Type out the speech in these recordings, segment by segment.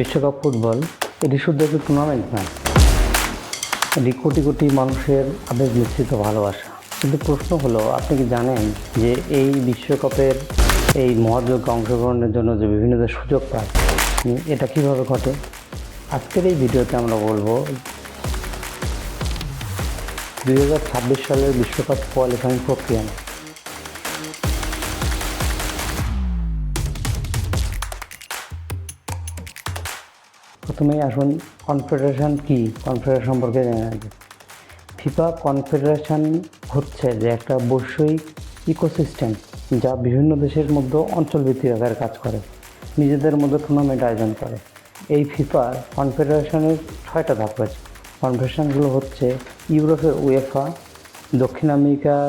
বিশ্বকাপ ফুটবল, এটি শুধু একটি টুর্নামেন্ট নয়, এটি কোটি কোটি মানুষের আবেগ মিশ্রিত ভালোবাসা। কিন্তু প্রশ্ন হলো, আপনি কি জানেন যে এই বিশ্বকাপের এই মহাযজ্ঞে অংশগ্রহণের জন্য যে বিভিন্ন দেশ সুযোগ পায়, এটা কীভাবে ঘটে? আজকের এই ভিডিওতে আমরা বলব, দুই হাজার ছাব্বিশ সালের বিশ্বকাপ কোয়ালিফাইং প্রক্রিয়া প্রথমেই আসুন কনফেডারেশন কি? কনফেডারেশন সম্পর্কে জেনে নেব ফিফা কনফেডারেশন হচ্ছে যে একটা বৈষয়িক ইকোসিস্টেম যা বিভিন্ন দেশের মধ্যে অঞ্চল অঞ্চলভিত্তিক আকারে কাজ করে, নিজেদের মধ্যে টুর্নামেন্ট আয়োজন করে। এই ফিফা কনফেডারেশনের ছয়টা ধাপ রয়েছে। কনফেডারেশনগুলো হচ্ছে ইউরোপের উয়েফা দক্ষিণ আমেরিকার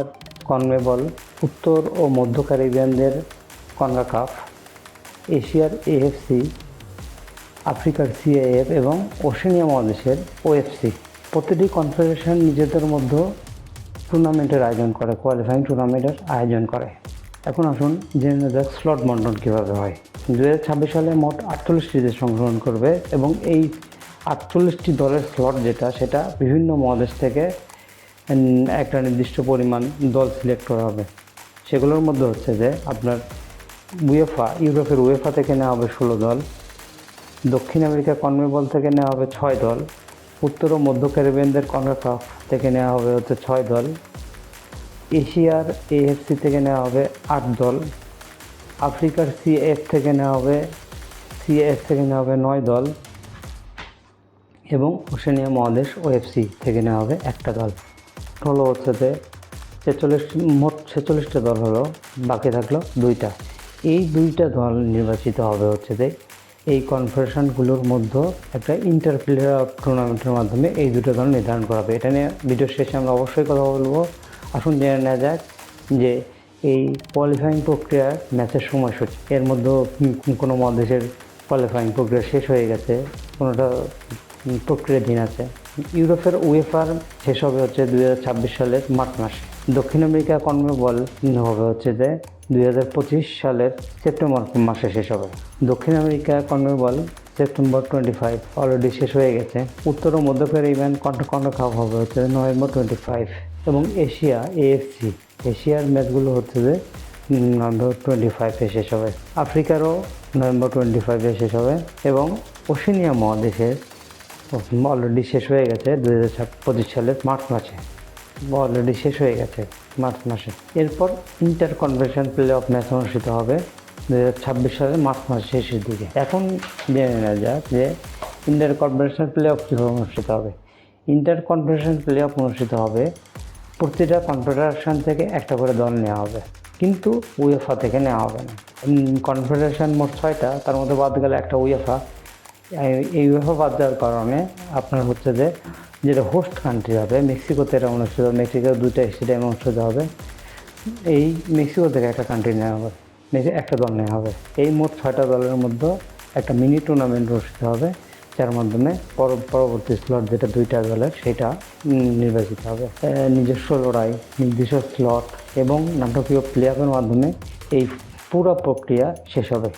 কনমেবল উত্তর ও মধ্য ক্যারিবিয়ানদের কনকাকাফ, এশিয়ার এএফসি আফ্রিকার সিএএফ এবং ওশেনিয়া মহাদেশের ওএফসি প্রতিটি কনফেডারেশন নিজেদের মধ্যে টুর্নামেন্টের আয়োজন করে কোয়ালিফাইং টুর্নামেন্টের আয়োজন করে। এখন আসুন জেনে নেওয়া যাক স্লট বন্টন কীভাবে হয়। দু ছাব্বিশ সালে মোট আটচল্লিশটি দেশ অংশগ্রহণ করবে এবং এই আটচল্লিশটি দলের স্লট যেটা, সেটা বিভিন্ন মহাদেশ থেকে একটা নির্দিষ্ট পরিমাণ দল সিলেক্ট করা হবে। সেগুলোর মধ্যে হচ্ছে যে আপনার উয়েফা ইউরোপের উয়েফা থেকে নেওয়া হবে ষোলো দল। দক্ষিণ আমেরিকা কনমেবল থেকে নেওয়া হবে ছয় দল। উত্তর ও মধ্য ক্যারিবিয়ানদের কনকাকাফ থেকে নেওয়া হবে হচ্ছে ছয় দল। এশিয়ার এএফসি থেকে নেওয়া হবে আট দল। আফ্রিকার সিএফ থেকে নেওয়া হবে, সিএফ থেকে নেওয়া হবে নয় দল এবং ওশেনিয়া মহাদেশ ওএফসি থেকে নেওয়া হবে একটা দল। হলো হচ্ছে যে ছেচল্লিশ, মোট ছেচল্লিশটা দল হলো, বাকি থাকল দুইটা। এই দুইটা দল নির্বাচিত হবে হচ্ছে যে এই কনফারেশনগুলোর মধ্যে একটা ইন্টার প্লেয়ার টুর্নামেন্টের মাধ্যমে এই দুটো দল নির্ধারণ করা হবে। এটা নিয়ে ভিডিও শেষে আমরা অবশ্যই কথা বলব। আসুন জেনে নেওয়া যাক যে এই কোয়ালিফাইং প্রক্রিয়ার ম্যাচের সময়সূচি, এর মধ্যে কোনো মহাদেশের কোয়ালিফাইং প্রক্রিয়া শেষ হয়ে গেছে, কোনোটা প্রক্রিয়াধীন আছে। ইউরোপের উয়েফার শেষ হবে হচ্ছে দুই হাজার ছাব্বিশ সালের মার্চ মাসে। দক্ষিণ আমেরিকা কনমেবল হবে হচ্ছে যে দুই হাজার পঁচিশ সালের সেপ্টেম্বর মাসে শেষ হবে। দক্ষিণ America CONMEBOL September twenty five already শেষ হয়ে গেছে। উত্তর ও মধ্য ক্যারিবিয়ান কন্ট কন্ট্রাকাপ হবে হচ্ছে নভেম্বর টোয়েন্টি ফাইভ এবং এশিয়া এএফসি এশিয়ার ম্যাচগুলো হচ্ছে যে নভেম্বর টোয়েন্টি ফাইভে শেষ হবে। আফ্রিকারও নভেম্বর টোয়েন্টি ফাইভে শেষ হবে। এবং ওশেনিয়া মহাদেশের অলরেডি শেষ হয়ে গেছে দু হাজার পঁচিশ সালের মার্চ মাসে। অলরেডি শেষ হয়ে গেছে, মার্চ মাসে। এরপর inter convention play off match অনুষ্ঠিত হবে দু হাজার ছাব্বিশ সালের মার্চ মাসের শেষের দিকে। এখন জেনে নেওয়া যাক যে ইন্টার কনভেনশন প্লে অফ কীভাবে অনুষ্ঠিত হবে। ইন্টার কনভেনশন প্লে অফ অনুষ্ঠিত হবে, প্রতিটা কনফেডারেশন থেকে একটা করে দল নেওয়া হবে। কিন্তু উয়েফা থেকে নেওয়া হবে না। কনফেডারেশন মোট ছয়টা, তার মধ্যে বাদ গেলে একটা উয়েফা এই- উয়েফা বাদ দেওয়ার কারণে আপনার হচ্ছে যে, যেটা হোস্ট কান্ট্রি হবে, মেক্সিকোতে এটা অনুষ্ঠিত হবে, মেক্সিকোর দুইটা স্টেডিয়ামে অনুষ্ঠিত হবে। এই মেক্সিকো থেকে একটা কান্ট্রি নেওয়া হবে একটা দল নেওয়া হবে। এই মোট ছয়টা দলের মধ্যে একটা মিনি টুর্নামেন্ট অনুষ্ঠিত হবে, যার মাধ্যমে পর- পরবর্তী স্লট যেটা দুইটা দলের, সেটা নির্বাচিত হবে। নিজস্ব লড়াই, নির্দিষ্ট স্লট এবং নাটকীয় প্লেয়ারের মাধ্যমে এই পুরো প্রক্রিয়া শেষ হবে।